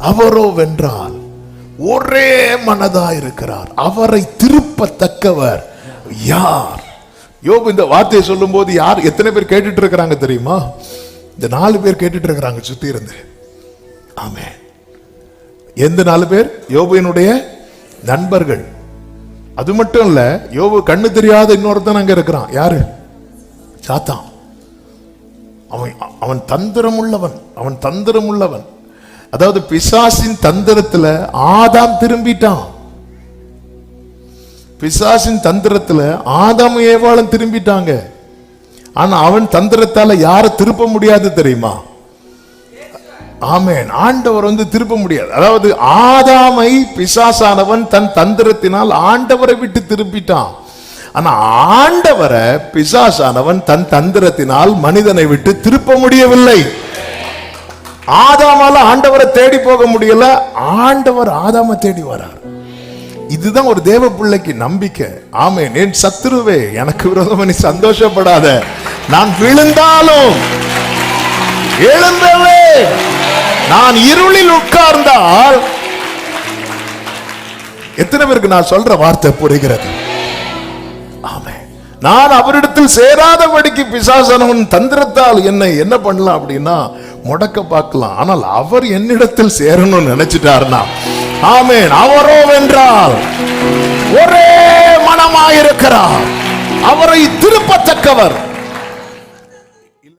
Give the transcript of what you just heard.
அவரோ வென்றால் ஒரே மனதா இருக்கிறார். அவரை திருப்பத்தக்கவர் யார்? யோபு இந்த வார்த்தையை சொல்லும் போது யார் எத்தனை பேர் கேட்டுட்டு இருக்கிறாங்க தெரியுமா? இந்த நாலு பேர் கேட்டுட்டு இருக்கிறாங்க சுத்தி இருந்து. ஆமே எந்த நாலு பேர்? யோபுவினுடைய நண்பர்கள். அது மட்டும் இல்ல யோபு கண்ணு தெரியாத இன்னொருத்தன் அங்க இருக்கிறான். யாரு? சாத்தான். அவன் அவன் தந்திரம் உள்ளவன் அவன் தந்திரம் உள்ளவன் அதாவது பிசாசின் தந்திரத்துல ஆதாம் திரும்பிட்டான். பிசாசின் தந்திரத்துல ஆதாம் ஏவாளும் திரும்பிட்டாங்க. ஆனா அவன் தந்திரத்தால யார திருப்ப முடியாது தெரியுமா? ஆமேன். ஆண்டவர் வந்து திருப்ப முடியாது. அதாவது ஆதாமை பிசாசானவன் தன் தந்திரத்தினால் ஆண்டவரை விட்டு திருப்பிட்டான் ஆனா ஆண்டவரை பிசாசானவன் தன் தந்திரத்தினால் மனிதனை விட்டு திருப்ப முடியவில்லை. ஆதாமால ஆண்டவரை தேடி போக முடியல ஆண்டவர் ஆதாம தேடி வரார். இதுதான் ஒரு தேவ பிள்ளைக்கு நம்பிக்கை. ஆமே என் சத்துருவே எனக்கு விரோதமா நீ சந்தோஷப்படாத. நான் விழுந்தாலும் எழுந்தவே. நான் இருளில் உட்கார்ந்தால் எத்தனை பேருக்கு நான் சொல்ற வார்த்தை புரிகிறது? நான் அவரிடத்தில் சேராதபடிக்கு பிசாசனவன் தந்திரத்தால் என்னை என்ன பண்ணலாம் அப்படின்னா முடக்க பார்க்கலாம். ஆனால் அவர் என்னிடத்தில் சேரணும்னு நினைச்சிட்டாருன்னா ஆமேன் அவரோ வென்றால் ஒரே மனமாயிருக்கிறார். அவரை திருப்பத்தக்கவர்.